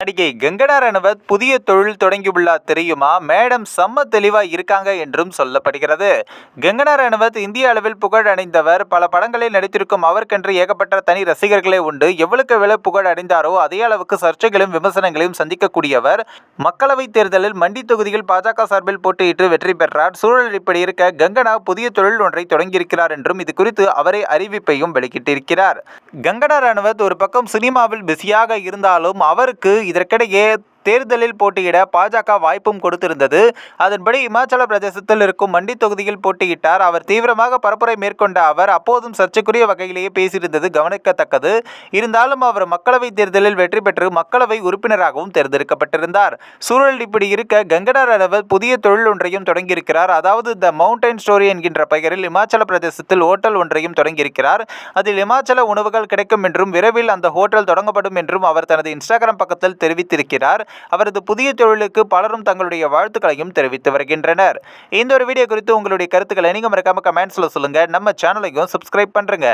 நடிகை கங்கனா ரணவத் புதிய தொழில் தொடங்கியுள்ளார் தெரியுமா? மேடம் செம்ம தெளிவா இருக்காங்க என்றும் சொல்லப்படுகிறது. கங்கனா ரணவத் இந்திய அளவில் புகழ் அடைந்தவர். பல படங்களில் நடித்திருக்கும் அவருக்கென்று ஏகப்பட்ட தனி ரசிகர்களே உண்டு. எவ்வளவுக்கு விலை புகழ் அடைந்தாரோ அதே அளவுக்கு சர்ச்சைகளும் விமர்சனங்களையும் சந்திக்கக்கூடியவர். மக்களவைத் தேர்தலில் மண்டி தொகுதியில் பாஜக சார்பில் போட்டியிட்டு வெற்றி பெற்றார். சூழல் இப்படி இருக்க கங்கனா புதிய தொழில் ஒன்றை தொடங்கியிருக்கிறார் என்றும் இது குறித்து அவரே அறிவிப்பையும் வெளியிட்டிருக்கிறார். கங்கனா ரணவத் ஒரு பக்கம் சினிமாவில் பிஸியாக இருந்தாலும் அவருக்கு ಇದರ ಕಡೆಗೆ தேர்தலில் போட்டியிட பாஜக வாய்ப்பும் கொடுத்திருந்தது. அதன்படி இமாச்சல பிரதேசத்தில் இருக்கும் மண்டி தொகுதியில் போட்டியிட்டார். அவர் தீவிரமாக பரப்புரை மேற்கொண்ட அவர் அப்போதும் சர்ச்சைக்குரிய வகையிலேயே பேசியிருந்தது கவனிக்கத்தக்கது. இருந்தாலும் அவர் மக்களவைத் தேர்தலில் வெற்றி பெற்று மக்களவை உறுப்பினராகவும் தேர்ந்தெடுக்கப்பட்டிருந்தார். சூழல் இப்படி இருக்க கங்கனா ரணவத் புதிய தொழில் ஒன்றையும் தொடங்கியிருக்கிறார். அதாவது த மவுண்டைன் ஸ்டோரி என்கின்ற பெயரில் இமாச்சல பிரதேசத்தில் ஹோட்டல் ஒன்றையும் தொடங்கியிருக்கிறார். அதில் இமாச்சல உணவுகள் கிடைக்கும் என்றும் விரைவில் அந்த ஹோட்டல் தொடங்கப்படும் என்றும் அவர் தனது இன்ஸ்டாகிராம் பக்கத்தில் தெரிவித்திருக்கிறார். அவரது புதிய தொழிலுக்கு பலரும் தங்களுடைய வாழ்த்துக்களையும் தெரிவித்து வருகின்றனர். இந்த ஒரு வீடியோ குறித்து உங்களுடைய கருத்துக்களை நீங்கள் மறக்காம கமெண்ட்ஸில் சொல்லுங்கள் நம்ம சேனலையும் சப்ஸ்கிரைப் பண்ணுறங்க